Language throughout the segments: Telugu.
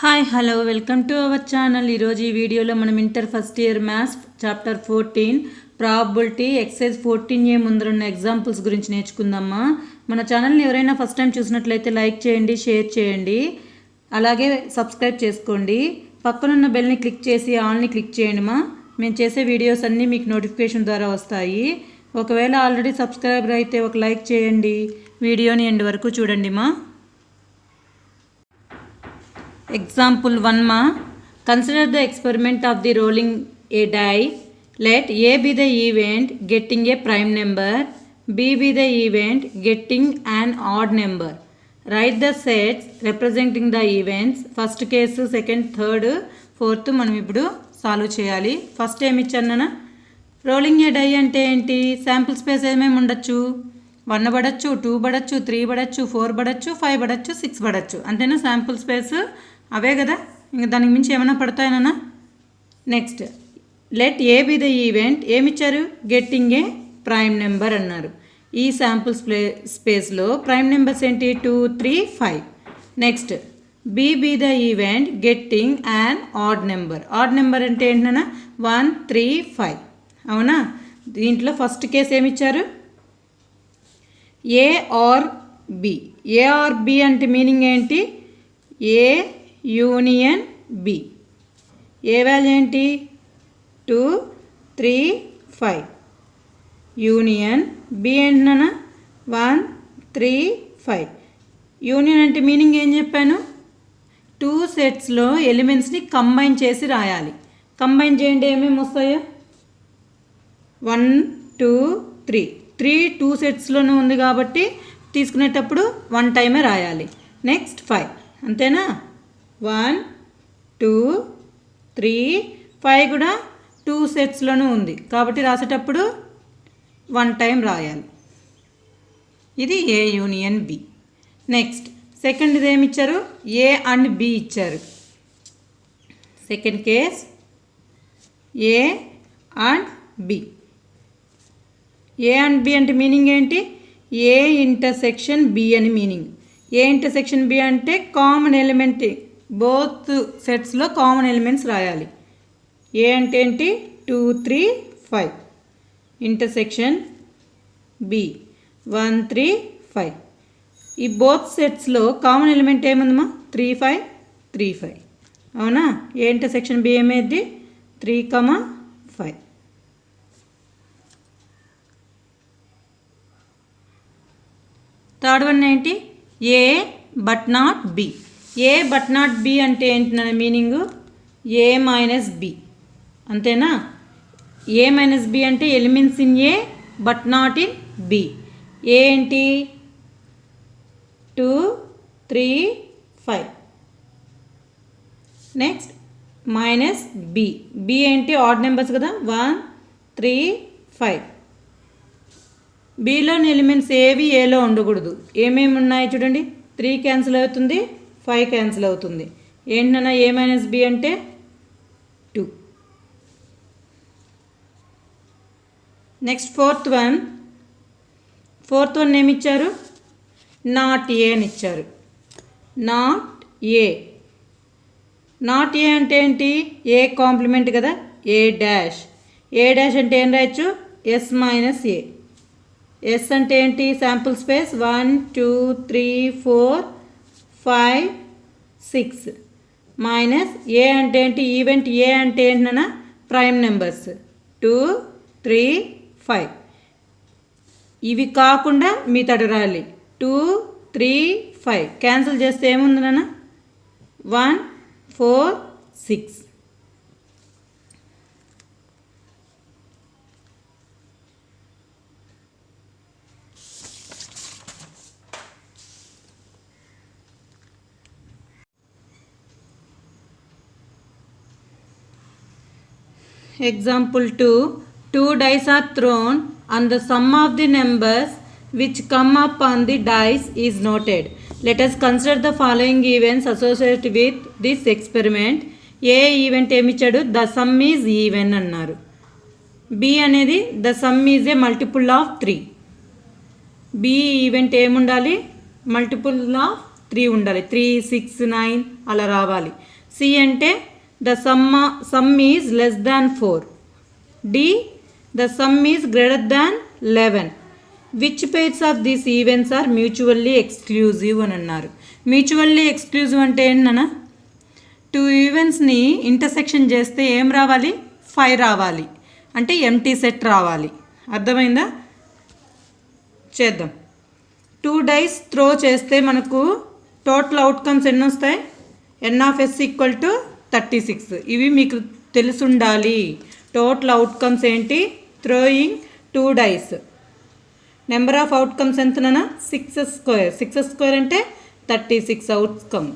Hi hello welcome to our channel ఈరోజు ఈ వీడియోలో మనం inter first year maths chapter fourteen probability exercise fourteen A ముందరున్న examples గురించి నేర్చుకుందామా. మన ఛానల్ని ఎవరైనా ఫస్ట్ టైం చూసినట్లయితే లైక్ చేయండి షేర్ చేయండి. అలాగే సబ్స్క్రైబ్ చేసుకోండి. పక్కనున్న బెల్ని క్లిక్ చేసి ఆల్ని క్లిక్ చేయండి మా. మేము చేసే వీడియోస్ అన్నీ మీకు నోటిఫికేషన్ ద్వారా వస్తాయి. ఒకవేళ ఆల్రెడీ సబ్స్క్రైబర్ అయితే ఒక లైక్ చేయండి. వీడియోని ఎండ్ వరకు చూడండి మా. ఎగ్జాంపుల్ వన్ మా consider the experiment of the rolling a die let A B the event getting a prime number B B the event getting and odd number right the sets representing the events first case second third fourth మనం ఇప్పుడు సాల్వ్ చేయాలి. ఫస్ట్ ఏమి ఇచ్చాను నన్న? రోలింగ్ ఏ డై అంటే ఏంటి? శాంపుల్ స్పేస్ ఏమేమి ఉండొచ్చు? వన్ పడచ్చు టూ పడచ్చు త్రీ పడచ్చు ఫోర్ పడచ్చు ఫైవ్ పడచ్చు సిక్స్ పడచ్చు. అంతేనా? శాంపుల్ స్పేస్ అవే కదా? ఇంకా దానికి మించి ఏమైనా పడతాయనన్నా next let A B the event ఏమిచ్చారు? Getting a prime number అన్నారు. ఈ శాంపుల్ స్పే స్పేస్లో ప్రైమ్ నెంబర్స్ ఏంటి? Two three five next B B the event getting and odd number odd number అంటే ఏంటన్నా వన్ త్రీ ఫైవ్ అవునా? దీంట్లో first case ఏమిచ్చారు? A or B A or B అంటే మీనింగ్ ఏంటి? A union B. A value ఏంటి? Two three five. Union B ఏంటన్నా వన్ త్రీ ఫైవ్. యూనియన్ అంటే మీనింగ్ ఏం చెప్పాను? టూ సెట్స్లో ఎలిమెంట్స్ని కంబైన్ చేసి రాయాలి. కంబైన్ చేయండి ఏమేమి వస్తాయో? One two three. Three two సెట్స్లోనూ ఉంది కాబట్టి తీసుకునేటప్పుడు వన్ టైమే రాయాలి. Next five. అంతేనా? వన్ టూ త్రీ ఫైవ్ కూడా టూ సెట్స్లోనూ ఉంది. కాబట్టి రాసేటప్పుడు వన్ టైం రాయాలి. ఇది A union B. Next second ఇది ఏమి ఇచ్చారు ఏ అండ్ బి ఇచ్చారు. Second case A and B. A and B అంటే మీనింగ్ ఏంటి? ఏ ఇంటర్సెక్షన్ బి అని మీనింగ్. ఏ ఇంటర్సెక్షన్ బి అంటే కామన్ ఎలిమెంట్ బోత్ సెట్స్లో కామన్ ఎలిమెంట్స్ రాయాలి. ఏ అంటే ఏంటి? Two three five. Intersection B. One three five. ఈ బోత్ సెట్స్లో కామన్ ఎలిమెంట్ ఏముందమ్మా? Three five three five. అవునా? ఏ ఇంటర్సెక్షన్ బి ఏమైంది three comma five. Third one ఏంటి? A but not B. A but not B అంటే ఏంటి నా మీనింగ్ ఏ మైనస్ బి అంతేనా? ఏ మైనస్ బి అంటే elements in A but not in B A ఏంటి? Two three five next minus B B ఏంటి? ఆడ్ నెంబర్స్ కదా? వన్ త్రీ ఫైవ్ బిలోని ఎలిమెంట్స్ ఏవి ఏలో ఉండకూడదు. ఏమేమి ఉన్నాయి చూడండి? త్రీ క్యాన్సిల్ అవుతుంది. ఫైవ్ క్యాన్సిల్ అవుతుంది. ఏంటన్నా ఏ మైనస్ బి అంటే two. Next fourth one. Fourth one ఏమిచ్చారు not A అని ఇచ్చారు. Not A. నాట్ ఏ అంటే ఏంటి? ఏ కాంప్లిమెంట్ కదా? A dash. ఏ డాష్ అంటే ఏం రాయొచ్చు? S minus A. ఎస్ అంటే ఏంటి? Sample space. One two three four five six minus A అంటే ఏంటి? ఈవెంట్ ఏ అంటే ఏంటన్నా? Prime numbers two three five ఇవి కాకుండా మీ తడరాలి టూ త్రీ ఫైవ్ క్యాన్సిల్ చేస్తే ఏముంది నాన్న one four six example two two dice are thrown and the sum of the numbers which come up on the dice is noted let us consider the following events associate with this experiment A event ఏమిచ్చాడు? The sum is even అన్నారు. బి అనేది the sum is a multiple of three B event ఏముండాలి? మల్టిపుల్ ఆఫ్ త్రీ ఉండాలి. త్రీ సిక్స్ నైన్ అలా రావాలి. సి అంటే the sum sum is less than four D the sum is greater than eleven which pairs of these events are mutually exclusive అని అన్నారు. మ్యూచువల్లీ ఎక్స్క్లూజివ్ అంటే ఏంటన్నా టూ ఈవెంట్స్ని ఇంటర్సెక్షన్ చేస్తే ఏం రావాలి? ఫైవ్ రావాలి. అంటే ఎంటీ సెట్ రావాలి. అర్థమైందా? చేద్దాం. టూ డైస్ త్రో చేస్తే మనకు టోటల్ అవుట్కమ్స్ ఎన్ని వస్తాయి? N of S equal to thirty six. ఇవి మీకు తెలుసుండాలి. టోటల్ అవుట్కమ్స్ ఏంటి? Throwing two dice. Number of outcomes ఎంతనా సిక్స్ స్క్వేర్. సిక్స్ స్క్వేర్ అంటే థర్టీ సిక్స్ అవుట్కమ్.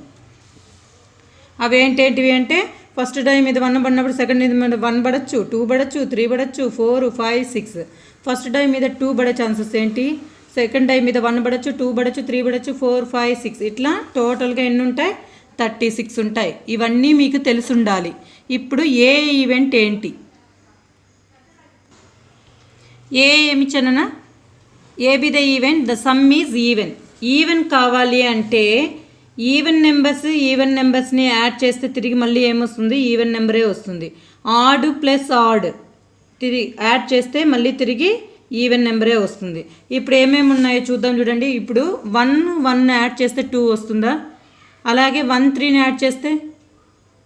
అవేంటేంటివి అంటే ఫస్ట్ డై మీద వన్ పడినప్పుడు సెకండ్ మీద వన్ పడచ్చు టూ పడచ్చు three పడచ్చు four five six. First die మీద టూ పడే ఛాన్సెస్ ఏంటి? సెకండ్ డై మీద వన్ పడచ్చు టూ పడచ్చు త్రీ పడచ్చు ఫోర్ ఫైవ్ సిక్స్. ఇట్లా టోటల్గా ఎన్ని ఉంటాయి థర్టీ సిక్స్ ఉంటాయి. ఇవన్నీ మీకు తెలిసి ఉండాలి ఇప్పుడు ఏ ఈవెంట్ ఏంటి? ఏ ఏమి చనన? A B the event? The sum is even. Even కావాలి అంటే ఈవెన్ నెంబర్స్ ఈవెన్ నెంబర్స్ని యాడ్ చేస్తే తిరిగి మళ్ళీ ఏమొస్తుంది? ఈవెన్ నెంబరే వస్తుంది. Odd plus odd. తిరిగి యాడ్ చేస్తే మళ్ళీ తిరిగి ఈవెన్ నెంబరే వస్తుంది. ఇప్పుడు ఏమేమి ఉన్నాయో చూద్దాం చూడండి. ఇప్పుడు వన్ వన్ యాడ్ చేస్తే టూ వస్తుందా? అలాగే వన్ త్రీని యాడ్ చేస్తే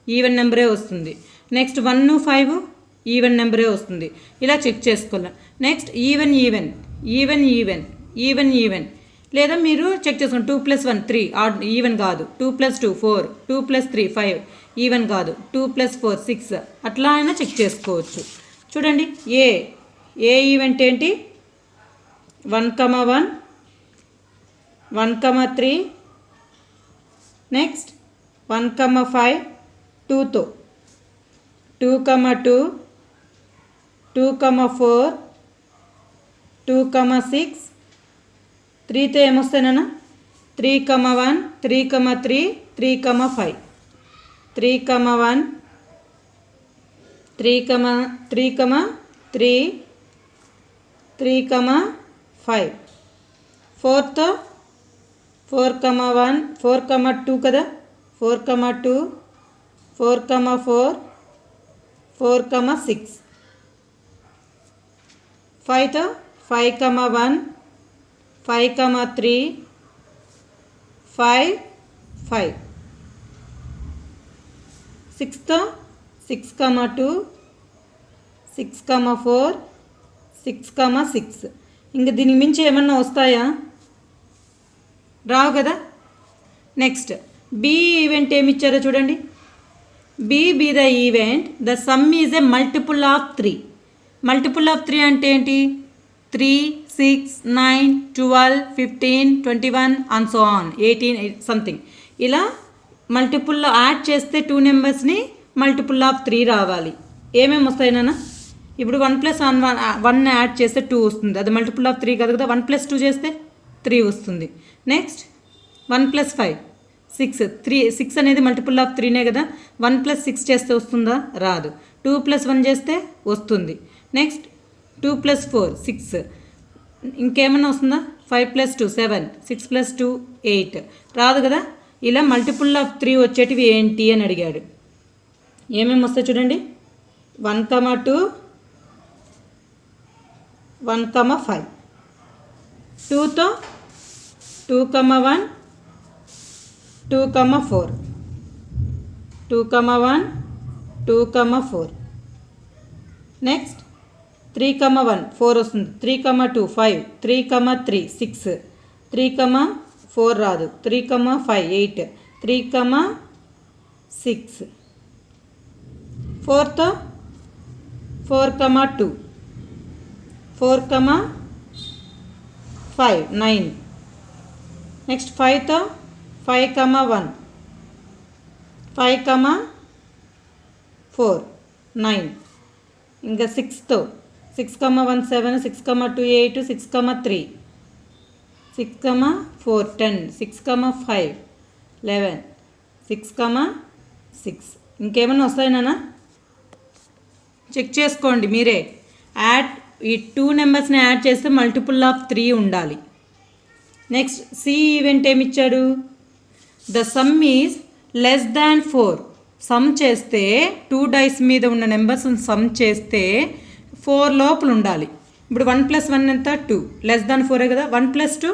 ఈవెన్ నెంబరే వస్తుంది. నెక్స్ట్ వన్ ఫైవ్ ఈవెన్ నెంబరే వస్తుంది. ఇలా చెక్ చేసుకోవాలి. Next even even even even even even లేదా మీరు చెక్ చేసుకోండి. Two plus one three odd even కాదు. Two plus two four two plus three five even కాదు. టూ ప్లస్ ఫోర్ సిక్స్ అట్లా అయినా చెక్ చేసుకోవచ్చు. చూడండి. ఏ ఏ ఈవెంట్ ఏంటి? One comma one one comma three next one comma five టూతో two comma two two comma four two comma six త్రీతో ఏమొస్తానన్నా three comma one three comma three three comma five three comma one three comma three comma three three comma five ఫోర్తో four comma one four comma two కదా? Four comma two four comma four four comma six. ఫైవ్తో five comma one five comma three five five సిక్స్తో six comma two six comma four six comma six ఇంక దీనికి మించి ఏమన్నా వస్తాయా? రావు కదా? నెక్స్ట్ బీ ఈవెంట్ ఏమి ఇచ్చారో చూడండి. B B the event the sum is a multiple of three multiple of three అంటే ఏంటి? Three six nine twelve fifteen twenty one and so on eighteen something ఇలా మల్టిపుల్లో యాడ్ చేస్తే టూ నెంబర్స్ని మల్టిపుల్ ఆఫ్ త్రీ రావాలి. ఏమేమి వస్తాయి నాన్న? ఇప్పుడు one plus one one one add చేస్తే టూ వస్తుంది. అది మల్టిపుల్ ఆఫ్ త్రీ కాదు కదా? వన్ ప్లస్ టూ చేస్తే త్రీ వస్తుంది. Next one plus five six three six అనేది మల్టిపుల్ ఆఫ్ త్రీనే కదా. వన్ ప్లస్ సిక్స్ చేస్తే వస్తుందా? రాదు. టూ ప్లస్ వన్ చేస్తే వస్తుంది. Next two plus four six ఇంకేమన్నా వస్తుందా? Five plus two seven six plus two eight రాదు కదా? ఇలా మల్టిపుల్ ఆఫ్ త్రీ వచ్చేటివి ఏంటి అని అడిగాడు. ఏమేమి వస్తాయి చూడండి. One comma two one comma five టూతో two comma one two comma four two comma one two comma four next three comma one four వస్తుంది. Three comma two five three comma three six three comma four రాదు. Three comma five eight three comma six ఫోర్తో four comma two four comma five nine next ఫైవ్తో five comma one. Five comma four nine. ఇంకా సిక్స్తో six comma one seven six comma two eight six comma three. Six comma four ten. Six comma five eleven. Six comma six. ఇంకేమైనా వస్తాయి చెక్ చేసుకోండి మీరే. యాడ్ ఈ టూ నెంబర్స్ని యాడ్ చేస్తే మల్టిపుల్ ఆఫ్ త్రీ ఉండాలి. నెక్స్ట్ సి ఈవెంట్ ఏమి ఇచ్చాడు the sum is less than four sum చేస్తే టూ డైస్ మీద ఉన్న నెంబర్స్ సమ్ చేస్తే ఫోర్ లోపల ఉండాలి. ఇప్పుడు వన్ ప్లస్ వన్ ఎంత? టూ లెస్ దాన్ ఫోరే కదా? One plus two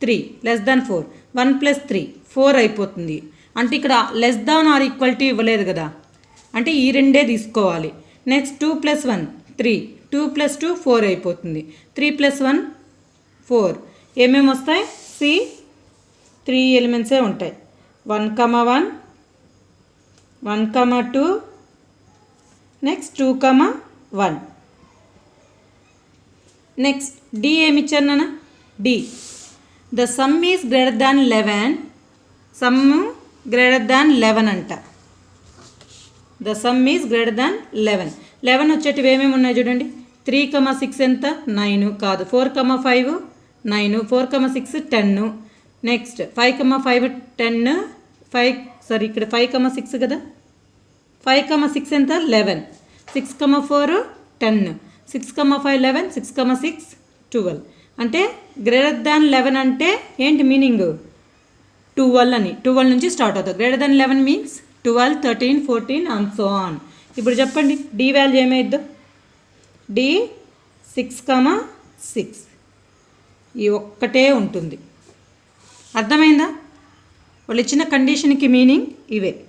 three less than four one plus three four అయిపోతుంది. అంటే ఇక్కడ లెస్ దాన్ ఆర్ ఈక్వల్టీ ఇవ్వలేదు కదా? అంటే ఈ రెండే తీసుకోవాలి. Next two plus one three two plus two four అయిపోతుంది. త్రీ ప్లస్ వన్ ఫోర్ ఏమేమి వస్తాయి? సి త్రీ ఎలిమెంట్సే ఉంటాయి. One comma one one comma two next two comma one. Next D ఏమి ఇచ్చాను నాన్న? D. The sum is greater than eleven sum greater than eleven అంట. The sum is greater than eleven. Eleven వచ్చేటివి ఏమేమి ఉన్నాయి చూడండి? త్రీ కమ సిక్స్ ఎంత? నైన్ కాదు. Four comma five? Nine four comma six ten next five comma five ten five sorry ఇక్కడ ఫైవ్ కమ సిక్స్ కదా? ఫైవ్ కమ సిక్స్ ఎంత? Eleven. Six comma four ten six comma five eleven six comma six twelve. అంటే గ్రేటర్ దాన్ లెవెన్ అంటే ఏంటి మీనింగ్? ట్వెల్వ్ అని. ట్వెల్వ్ నుంచి స్టార్ట్ అవుతుంది. Greater than eleven means twelve thirteen fourteen and so on. ఇప్పుడు చెప్పండి D value ఏమైద్దో? D six comma six. ఈ ఒక్కటే ఉంటుంది. అర్థమైందా? వాళ్ళు ఇచ్చిన కండిషన్కి మీనింగ్ ఇవే.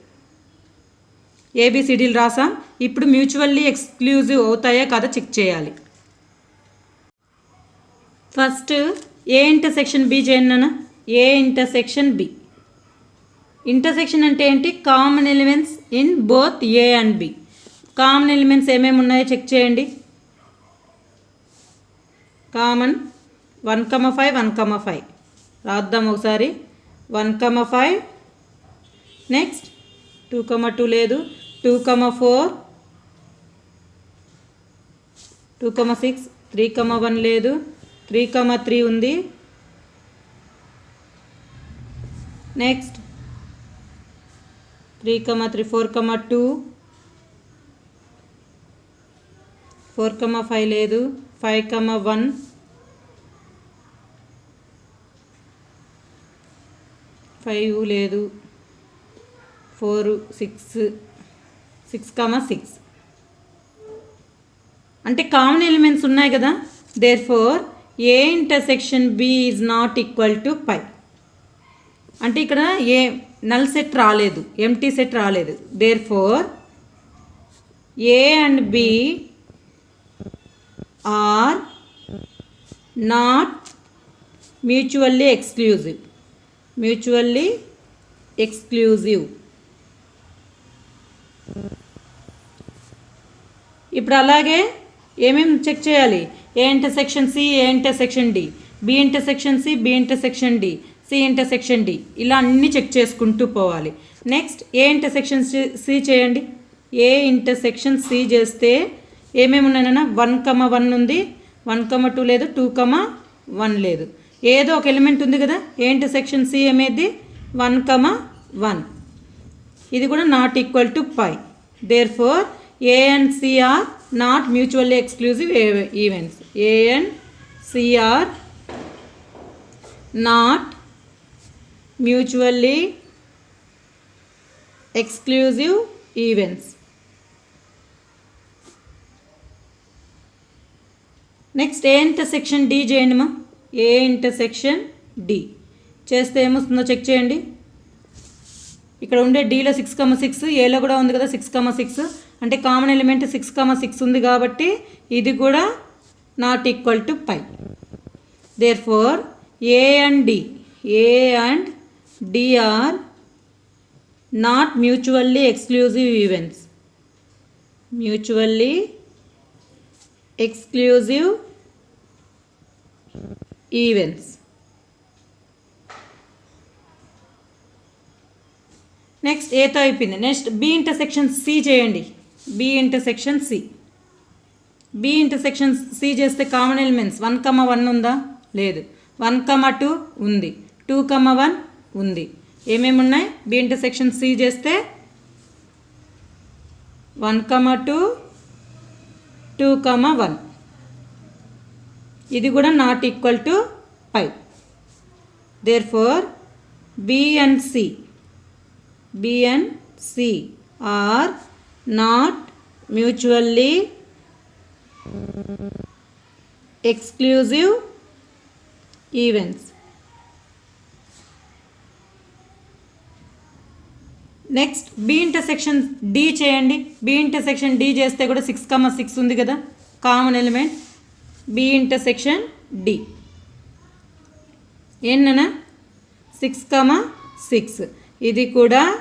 ఏబిసిడీలు రాసాం. ఇప్పుడు మ్యూచువల్లీ ఎక్స్క్లూజివ్ అవుతాయా కదా చెక్ చేయాలి. ఫస్ట్ ఏ ఇంటర్సెక్షన్ బి చేయన్నానా నాన్న. A intersection B. ఇంటర్సెక్షన్ అంటే ఏంటి? Common elements in both A and B. Common elements ఏమేమి ఉన్నాయో చెక్ చేయండి. Common one comma five one comma five. రాద్దాం ఒకసారి. One comma five. Next two comma two లేదు. Two comma four. Two comma six. Three comma one లేదు. త్రీ కమ త్రీ ఉంది. Next three comma three four comma two. Four comma five లేదు. Five comma one. ఫైవ్ లేదు. Four six six comma six. అంటే కామన్ ఎలిమెంట్స్ ఉన్నాయి కదా. Therefore A intersection B is not equal to phi అంటే ఇక్కడ ఏ నల్ సెట్ రాలేదు. ఎంటీ సెట్ రాలేదు. Therefore A and B are not mutually exclusive mutually exclusive. ఇప్పుడు అలాగే ఏమేమి చెక్ చేయాలి? A intersection C A intersection D? B intersection C B intersection D C intersection D. ఇలా అన్నీ చెక్ చేసుకుంటూ పోవాలి. నెక్స్ట్ ఏ ఇంటర్సెక్షన్ సి చేయండి? ఏ ఇంటర్సెక్షన్ సి చేస్తే ఏమేమి ఉన్నాయన్నా వన్ కమ వన్ ఉంది. వన్ కమ టూ లేదు. టూ కమ వన్ లేదు. ఏదో ఒక ఎలిమెంట్ ఉంది కదా ఏంటి సెక్షన్ సి ఏమేది? వన్ కమ వన్ ఇది కూడా not equal to phi therefore A and C are not mutually exclusive events A and C are not mutually exclusive events next A intersection D చేయండి మా ఏ ఇంటర్సెక్షన్ డి. చేస్తే ఏమొస్తుందో చెక్ చేయండి. ఇక్కడ ఉండే డీలో సిక్స్ కమ సిక్స్ ఏలో కూడా ఉంది కదా సిక్స్ కమ సిక్స్ అంటే common element six comma six ఉంది కాబట్టి ఇది కూడా not equal to phi therefore A and D A and D are not mutually exclusive events mutually exclusive events next ఏతో అయిపోయింది. నెక్స్ట్ బి ఇంటర్సెక్షన్ సి చేయండి. B intersection C B intersection C చేస్తే common elements one comma one ఉందా? లేదు. వన్ కమ టూ ఉంది. టూ కమ వన్ ఉంది. ఏమేమి ఉన్నాయి? బి ఇంటర్సెక్షన్ సి చేస్తే one comma two two comma one ఇది కూడా not equal to phi therefore B and C B and C are not next B intersection D చేయండి. బి ఇంటర్సెక్షన్ డి చేస్తే కూడా సిక్స్ కమ్మ సిక్స్ ఉంది కదా. Common element B intersection D. ఏంటన్నా సిక్స్ కమా? సిక్స్. ఇది కూడా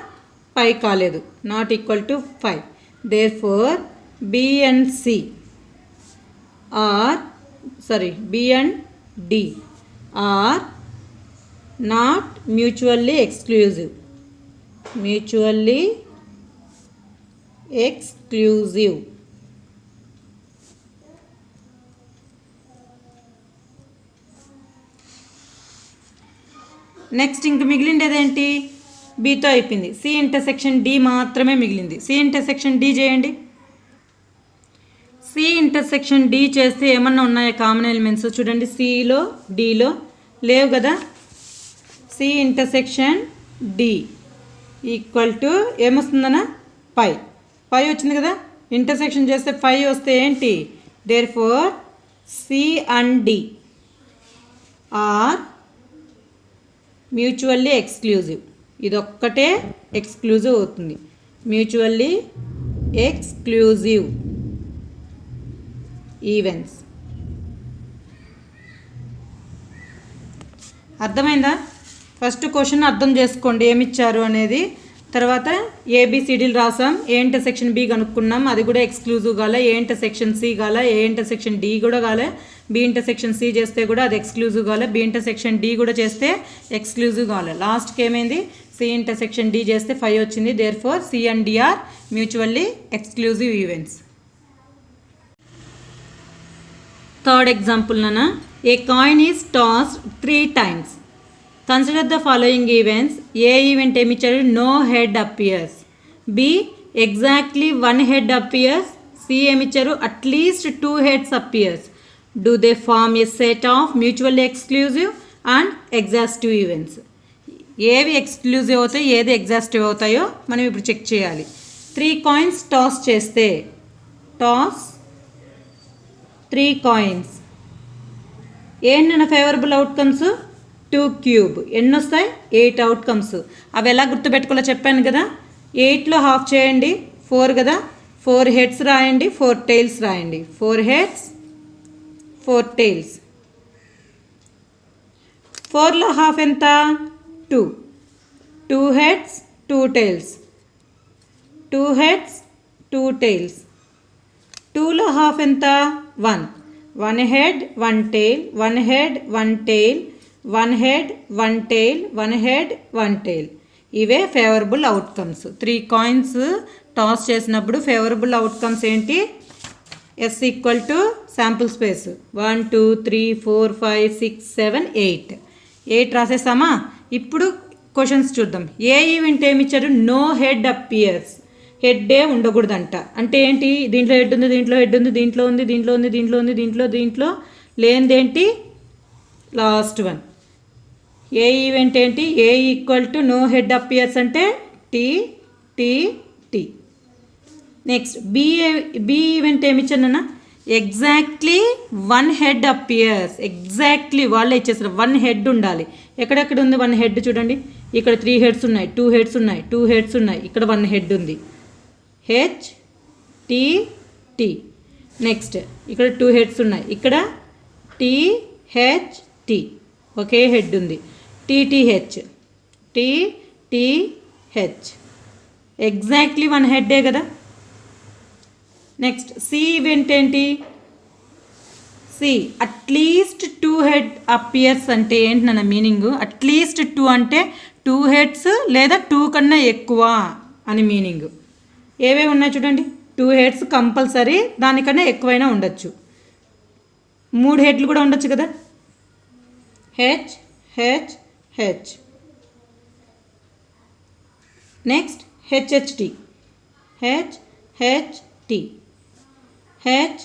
ఫైవ్ కాలేదు. Not equal to phi. Therefore B and C are sorry B and D are not mutually exclusive mutually exclusive next ఇంక మిగిలిండేదేంటి? బీతో అయిపోయింది. సి ఇంటర్సెక్షన్ డి మాత్రమే మిగిలింది. సి ఇంటర్సెక్షన్ డి చేయండి. సి ఇంటర్సెక్షన్ డి చేస్తే ఏమన్నా ఉన్నాయా కామన్ ఎలిమెంట్స్ చూడండి సిలో డిలో లేవు కదా? C intersection D equal to ఏమొస్తుందన్నా? Pi phi వచ్చింది కదా? ఇంటర్సెక్షన్ చేస్తే ఫైవ్ వస్తే ఏంటి? Therefore C and D are mutually exclusive. ఇదొక్కటే ఎక్స్క్లూజివ్ అవుతుంది. Mutually exclusive events. అర్థమైందా? ఫస్ట్ క్వశ్చన్ అర్థం చేసుకోండి ఏమిచ్చారు అనేది. తర్వాత ఏబిసిడీలు రాసాం. ఏ ఇంటర్సెక్షన్ బి కనుక్కున్నాం. అది కూడా ఎక్స్క్లూజివ్ కాలే ఏ ఇంటర్సెక్షన్ సి కాలే ఏ ఇంటర్సెక్షన్ డి కూడా కాలే బి ఇంటర్సెక్షన్ సి చేస్తే కూడా అది ఎక్స్క్లూజివ్ కావాలి బి ఇంటర్సెక్షన్ డి కూడా చేస్తే ఎక్స్క్లూజివ్ కావాలి లాస్ట్కి ఏమైంది? సి ఇంటర్సెక్షన్ డి చేస్తే ఫైవ్ వచ్చింది. Therefore C and D are mutually exclusive events third example నాన్న. A coin is toss three times consider the following events A event ఏమి ఇచ్చారు no head appears B exactly one head appears C ఏమి ఇచ్చారు at least two heads appears do they form a set of mutually exclusive and exhaustive events ఏవి ఎక్స్క్లూజివ్ అవుతాయి ఏది ఎగ్జాస్టివ్ అవుతాయో మనం ఇప్పుడు చెక్ చేయాలి. త్రీ కాయిన్స్ టాస్ చేస్తే. టాస్ త్రీ కాయిన్స్ ఏంటన్న ఫేవరబుల్ అవుట్కమ్స్ టూ క్యూబ్ ఎన్ని వస్తాయి? ఎయిట్ అవుట్కమ్స్ అవి ఎలా గుర్తుపెట్టుకోవాలో చెప్పాను కదా? ఎయిట్లో హాఫ్ చేయండి. ఫోర్ కదా? ఫోర్ హెడ్స్ రాయండి. ఫోర్ టైల్స్ రాయండి. Four heads four tails. ఫోర్లో హాఫ్ ఎంత? Two. Two heads two tails. Two heads two tails. టూలో హాఫ్ ఎంత? One. One head one tail one head one tail. One head one tail one head one tail. ఇవే favourable outcomes. Three coins toss చేసినప్పుడు ఫేవరబుల్ అవుట్కమ్స్ ఏంటి? S equal to sample space one two three four five six seven eight eight రాసేసామా? ఇప్పుడు క్వశ్చన్స్ చూద్దాం. ఏ ఈవెంట్ ఏమి ఇచ్చారు నో హెడ్ అపియర్స్ హెడ్డే ఉండకూడదంట. అంటే ఏంటి? దీంట్లో హెడ్ ఉంది దీంట్లో హెడ్ ఉంది దీంట్లో ఉంది దీంట్లో ఉంది దీంట్లో ఉంది దీంట్లో దీంట్లో. లేనిదేంటి? లాస్ట్ వన్ ఏ ఈవెంట్ ఏంటి? A equal to no head appears అంటే T T T next B B event ఏమి ఇచ్చానన్నా exactly one head appears exactly వాళ్ళే ఇచ్చేసారు వన్ హెడ్ ఉండాలి. ఎక్కడెక్కడ ఉంది వన్ హెడ్ చూడండి. ఇక్కడ త్రీ హెడ్స్ ఉన్నాయి. టూ హెడ్స్ ఉన్నాయి. టూ హెడ్స్ ఉన్నాయి. ఇక్కడ వన్ హెడ్ ఉంది. హెచ్ టీ టీ నెక్స్ట్ ఇక్కడ టూ హెడ్స్ ఉన్నాయి. ఇక్కడ టీ హెచ్ టీ ఒకే హెడ్ ఉంది. T T H T T H exactly one హెడ్డే కదా? నెక్స్ట్ సి ఈవెంట్ ఏంటి? C at least two head appears అంటే ఏంటి నన్న మీనింగ్ అట్లీస్ట్ టూ అంటే టూ హెడ్స్ లేదా టూ కన్నా ఎక్కువ అని మీనింగ్ ఏవేవి ఉన్నాయి చూడండి? టూ హెడ్స్ కంపల్సరీ దానికన్నా ఎక్కువైనా ఉండొచ్చు. మూడు హెడ్లు కూడా ఉండొచ్చు కదా? H H H next H H T H H T H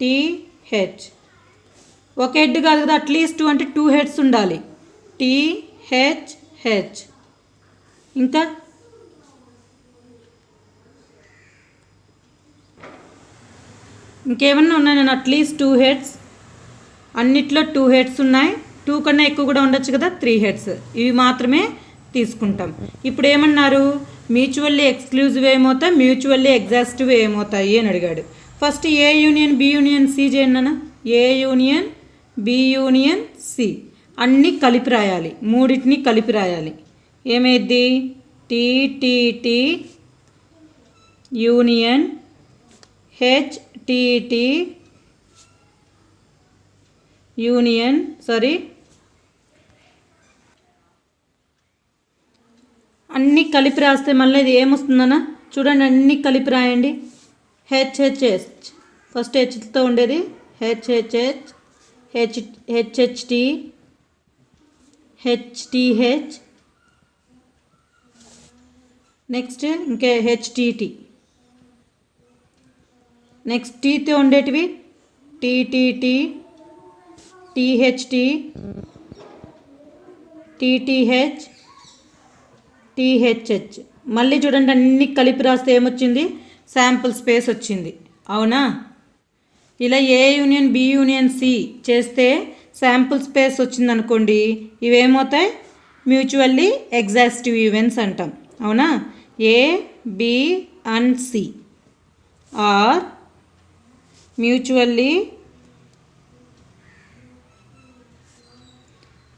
T H ఒక హెడ్ కాదు కదా అట్లీస్ట్ అంటే టూ హెడ్స్ ఉండాలి. టీహెచ్ హెచ్ హెచ్ ఇంకా? ఇంకేమన్నా ఉన్నాయి? నేను అట్లీస్ట్ టూ హెడ్స్ అన్నిట్లో టూ హెడ్స్ ఉన్నాయి. టూ కన్నా ఎక్కువ కూడా ఉండొచ్చు కదా త్రీ హెడ్స్ ఇవి మాత్రమే తీసుకుంటాం. ఇప్పుడు ఏమన్నారు? మ్యూచువల్లీ ఎక్స్క్లూజివ్ ఏమవుతాయి? మ్యూచువల్లీ ఎగ్జాస్టివ్ ఏమవుతాయి అని అడిగాడు. First A union B union C చేయండి అన్న A union B union C. అన్నీ కలిపి రాయాలి. మూడింటిని కలిపి రాయాలి. ఏమైద్ది? T T T union H T T union sorry. అన్నీ కలిపి రాస్తే మళ్ళీ ఇది ఏమొస్తుందన్న? చూడండి అన్నీ కలిపి రాయండి. హెచ్హెచ్ఎస్ ఫస్ట్ హెచ్తో ఉండేది. H H H H H H T H T H next ఇంకే హెచ్టిటి నెక్స్ట్ టీతో ఉండేటివి. T T T T H T TTH టీహెచ్హెచ్ మళ్ళీ చూడండి అన్ని కలిపి రాస్తే ఏమొచ్చింది? శాంపుల్ స్పేస్ వచ్చింది. అవునా? ఇలా A union B union C చేస్తే శాంపుల్ స్పేస్ వచ్చింది అనుకోండి ఇవేమవుతాయి? మ్యూచువల్లీ ఎగ్జాస్టివ్ ఈవెంట్స్ అంటాం. అవునా? A B and C are mutually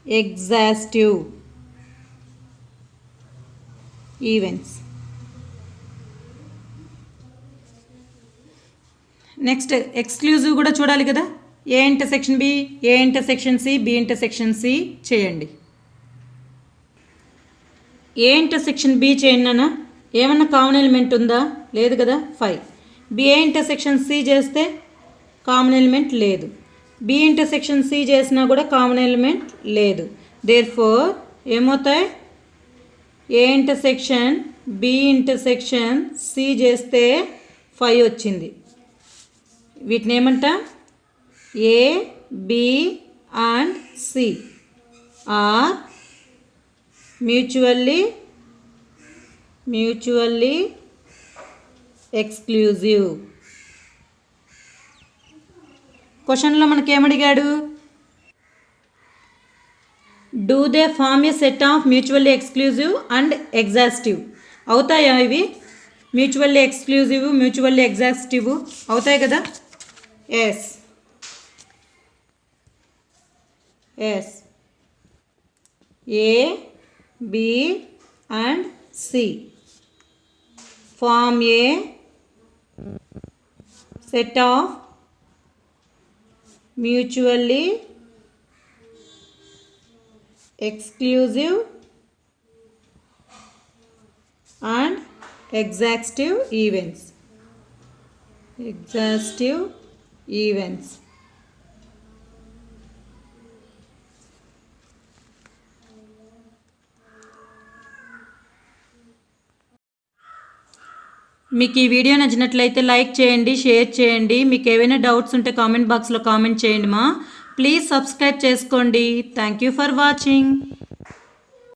exhaustive events. Next exclusive కూడా చూడాలి కదా. A intersection B A intersection C B intersection C చేయండి. ఏ ఇంటర్సెక్షన్ బి చేయండి అన్న ఏమన్నా కామన్ ఎలిమెంట్ ఉందా? లేదు కదా? Five. B A intersection C చేస్తే కామన్ ఎలిమెంట్ లేదు. బి ఇంటర్సెక్షన్ సి చేసినా కూడా కామన్ ఎలిమెంట్ లేదు. దేర్ ఫోర్ ఏమవుతాయి? A intersection B intersection C చేస్తే ఫైవ్ వచ్చింది. వీటిని ఏమంటాం? A B and C are mutually mutually exclusive క్వశ్చన్లో మనకేమడిగాడు? Do they form a set of mutually exclusive and exhaustive అవుతాయా ఇవి? మ్యూచువల్లీ ఎక్స్క్లూజివ్ మ్యూచువల్లీ ఎగ్జాస్టివ్ అవుతాయి కదా? Yes. Yes. A, B and C. Form a set of mutually exclusive and exhaustive events. Exhaustive events మీకు ఈ వీడియో నచ్చినట్లయితే లైక్ చేయండి షేర్ చేయండి. మీకు ఏవైనా డౌట్స్ ఉంటే కామెంట్ బాక్స్లో కామెంట్ చేయండి మా. ప్లీజ్ సబ్స్క్రైబ్ చేసుకోండి. Thank you for watching